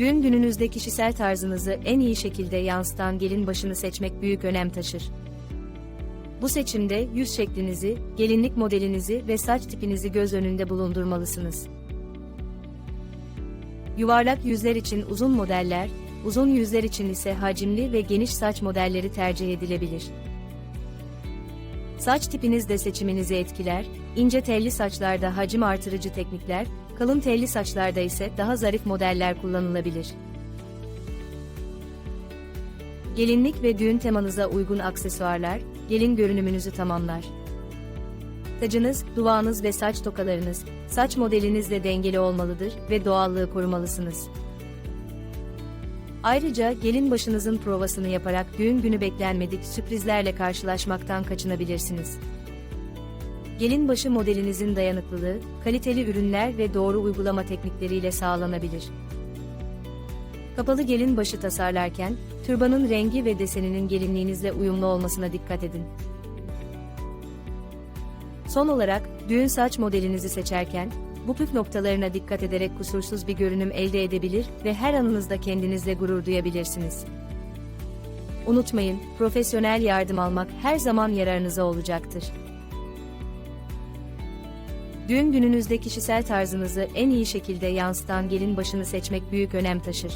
Düğün gününüzde kişisel tarzınızı en iyi şekilde yansıtan gelin başını seçmek büyük önem taşır. Bu seçimde yüz şeklinizi, gelinlik modelinizi ve saç tipinizi göz önünde bulundurmalısınız. Yuvarlak yüzler için uzun modeller, uzun yüzler için ise hacimli ve geniş saç modelleri tercih edilebilir. Saç tipiniz de seçiminizi etkiler, ince telli saçlarda hacim artırıcı teknikler, kalın telli saçlarda ise daha zarif modeller kullanılabilir. Gelinlik ve düğün temanıza uygun aksesuarlar, gelin görünümünüzü tamamlar. Tacınız, duvağınız ve saç tokalarınız, saç modelinizle dengeli olmalıdır ve doğallığı korumalısınız. Ayrıca gelin başınızın provasını yaparak düğün günü beklenmedik sürprizlerle karşılaşmaktan kaçınabilirsiniz. Gelin başı modelinizin dayanıklılığı, kaliteli ürünler ve doğru uygulama teknikleriyle sağlanabilir. Kapalı gelin başı tasarlarken, türbanın rengi ve deseninin gelinliğinizle uyumlu olmasına dikkat edin. Son olarak, düğün saç modelinizi seçerken, bu püf noktalarına dikkat ederek kusursuz bir görünüm elde edebilir ve her anınızda kendinizle gurur duyabilirsiniz. Unutmayın, profesyonel yardım almak her zaman yararınıza olacaktır. Düğün gününüzde kişisel tarzınızı en iyi şekilde yansıtan gelin başını seçmek büyük önem taşır.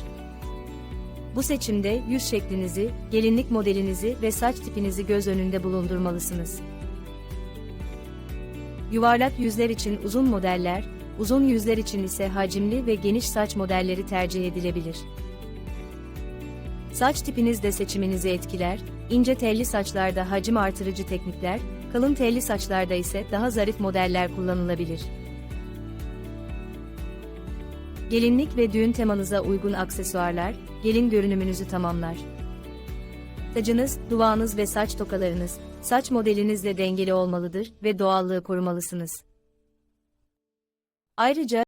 Bu seçimde yüz şeklinizi, gelinlik modelinizi ve saç tipinizi göz önünde bulundurmalısınız. Yuvarlak yüzler için uzun modeller, uzun yüzler için ise hacimli ve geniş saç modelleri tercih edilebilir. Saç tipiniz de seçiminizi etkiler, ince telli saçlarda hacim artırıcı teknikler, kalın telli saçlarda ise daha zarif modeller kullanılabilir. Gelinlik ve düğün temanıza uygun aksesuarlar, gelin görünümünüzü tamamlar. Tacınız, duvağınız ve saç tokalarınız, saç modelinizle dengeli olmalıdır ve doğallığı korumalısınız. Ayrıca